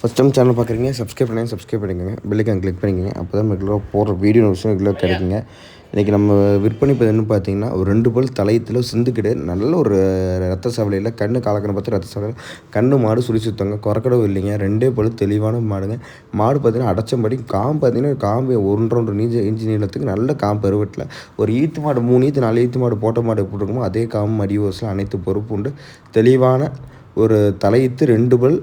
First time channel பார்க்குறீங்க subscribe பண்ணுங்க subscribe பண்ணிக்கோங்க. பெல்லைக்கான் கிளிக் பண்ணிக்கோங்க. அப்போ தான் ரெகுலராக போடுற வீடியோ நோட்ஸும் ரெகுலராக கிடைக்குங்க. இன்றைக்கி நம்ம விற்பனை என்ன பார்த்தீங்கன்னா ஒரு ரெண்டு பல் தலையத்தில் சிந்துக்கிட்டு நல்ல ஒரு ரத்த சவலையில் கண்ணு காலக்கணை பார்த்து ரத்த சவலையில் கண்ணு மாடு சுழி சுத்தங்க குறக்கடவும் இல்லைங்க. ரெண்டே பல் தெளிவான மாடுங்க. மாடு பார்த்தீங்கன்னா அடைச்சம்படி காம்பு பார்த்தீங்கன்னா காம்பு ஒன்றரை ஒன்று நீஞ்ச இன்ச்சு நீளத்துக்கு நல்ல காம்பு அறுவட்டில். ஒரு ஈத்து மாடு மூணு ஈத்து நாலு ஈத்து மாடு போட்ட மாடு எப்படி இருக்குமோ அதே காம்பு மடி ஓசில் அனைத்து பொறுப்பு உண்டு. தெளிவான ஒரு தலையீத்து ரெண்டு பல்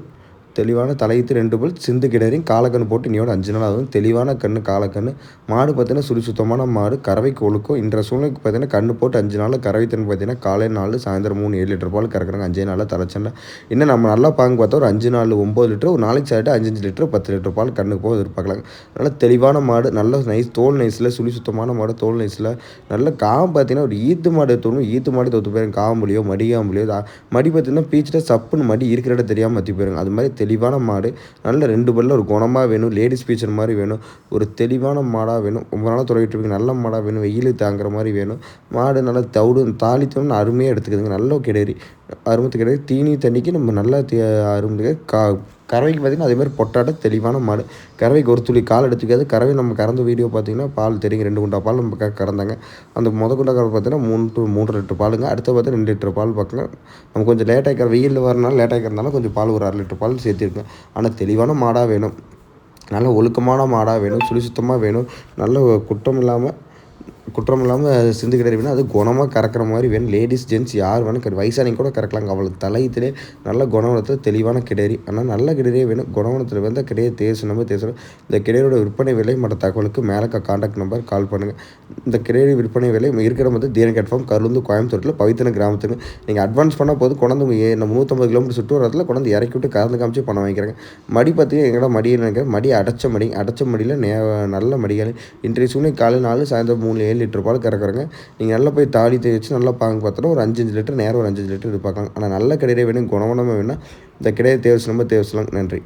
தெளிவான தலையத்து ரெண்டு பல் சிந்து கிடரையும் காலக்கண்ணு போட்டு இனியோட அஞ்சு நாள் ஆகும். தெளிவான கண்ணு காலக்கண்ணு. மாடு பார்த்தீங்கன்னா சுழி சுத்தமான மாடு. கறவைக்கு ஒழுக்கும். இன்ற சூழ்நிலைக்கு பார்த்தீங்கன்னா கண்ணு போட்டு அஞ்சு நாள் கறவை தண்ணி பார்த்தீங்கன்னா காலை நாலு சாயந்தரம் மூணு ஏழு லிட்டர் பால் கறக்குறாங்க. அஞ்சே நாளில் தலைச்சண்டை இன்னும் நம்ம நல்லா பாங்க பார்த்தா ஒரு அஞ்சு நாள் ஒம்பது லிட்டர் ஒரு நாளைக்கு சாப்பிட்டு அஞ்சு லிட்டர் பத்து லிட்டர் பால் கண்ணுக்கு போக எதிர்பார்க்கலாம். நல்ல தெளிவான மாடு நல்ல நைஸ் தோல் நைஸில் சுழி சுத்தமான மாடு தோல் நைஸில். நல்ல காம் பார்த்தீங்கன்னா ஒரு ஈத்து மாடு தோணும். ஈத்து மாடு தொத்து போயிடும். காம்புலையோ மடியாம்புலையோ மடி பார்த்தீங்கன்னா பீச்சில் சப்புன்னு மடி இருக்கிற இடம் தெரியாமல் மத்தி போயிடும் அது மாதிரி தெளிவான மாடு நல்ல ரெண்டு பல்ல ஒரு குணமாக வேணும் லேடிஸ் ஃபீச்சர் மாதிரி வேணும் ஒரு தெளிவான மாடாக வேணும் ரொம்ப நாளாக துறையிட்டு நல்ல மாடாக வேணும் வெயில் தாங்குற மாதிரி வேணும் மாடு நல்லா தவிடு தாளித்தோம்னு அருமையாக எடுத்துக்குதுங்க நல்ல கிடரி அருமத்து கிடையாது தீனி தண்ணிக்கு நம்ம நல்லா அரும்பு கா கறவைக்கு பார்த்திங்கன்னா அதேமாதிரி பொட்டாட்ட தெளிவான மாடு. கறவைக்கு ஒரு துளி கால் எடுத்துக்காது. கறவை நம்ம கறந்த வீடியோ பார்த்திங்கன்னா பால் தெரியும் ரெண்டு குண்டா பால் நம்ம கறந்தாங்க. அந்த முத குண்டா கறவை பார்த்தீங்கன்னா மூணு டு மூன்று லிட்டர் பாலுங்க. அடுத்து பார்த்தா ரெண்டு லிட்டர் பால் பார்க்குங்க. நம்ம கொஞ்சம் லேட்டாக இருக்கிற வெயிலில் வரனால லேட்டாக இருந்தாலும் கொஞ்சம் பால் ஒரு அரை லிட்டர் பால் சேர்த்துருக்கேன் ஆனால் தெளிவான மாடாக வேணும். நல்ல ஒழுக்கமான மாடாக வேணும். சுழி சுத்தமாக வேணும். நல்ல குற்றம் இல்லாமல் குற்றம் இல்லாமல் சிந்து வேணும் அது குணமாக கறக்கிற மாதிரி வேணும். லேடிஸ் ஜென்ட்ஸ் யார் வேணும் கரு கூட கறக்கலாங்க. அவளுக்கு தலையத்திலே நல்ல குணவனத்தில் தெளிவான கிடேரி ஆனால் நல்ல கிடேரியே வேணும். குணவனத்தில் வந்து கிடைய தேசம் நம்ம தேசம் இந்த கிடேரியோட விற்பனை விலை மற்ற தகவலுக்கு மேலே காண்டாக்ட் நம்பர் கால் பண்ணுங்கள் இந்த கிடேரி விற்பனை விலை இருக்கிற வந்து தீரன் கட்ஃபார்ம் கருந்து கோயம்புத்தூரில் பவித்தன கிராமத்துக்கு. நீங்கள் அட்வான்ஸ் பண்ணால் போது கொண்டாந்து நம்ம நூற்றம்பது கிலோமீட்டர் சுற்று வரத்தில் கொண்டாந்து இறக்கி விட்டு கறந்து காமிச்சு பணம் வாங்கிக்கிறாங்க. மடி பார்த்தீங்கன்னா எங்கடா மடியில் நினைக்கிறேன் மடி அடைச்ச மடி அடைச்ச மடியில் நே நல்ல மடிகள் இன்றைய சூழ்நிலை காலை நாலு சாயந்தரம் மூணு ஏழு லிட்டர் பால் கறக்குறாங்க. நீங்கள் நல்லா போய் தாலி தேய்ச்சி நல்லா பாங்க பார்த்தோன்னா ஒரு அஞ்சஞ்சு லிட்டர் நேரம் ஒரு அஞ்சு லிட்டர் பார்க்கலாம். ஆனால் நல்ல கிடையாது வேணும் குணவனமாக வேணால் இந்த கிடையாது தேவைச்சு நம்ம தேவைச்சலாம் நன்றி.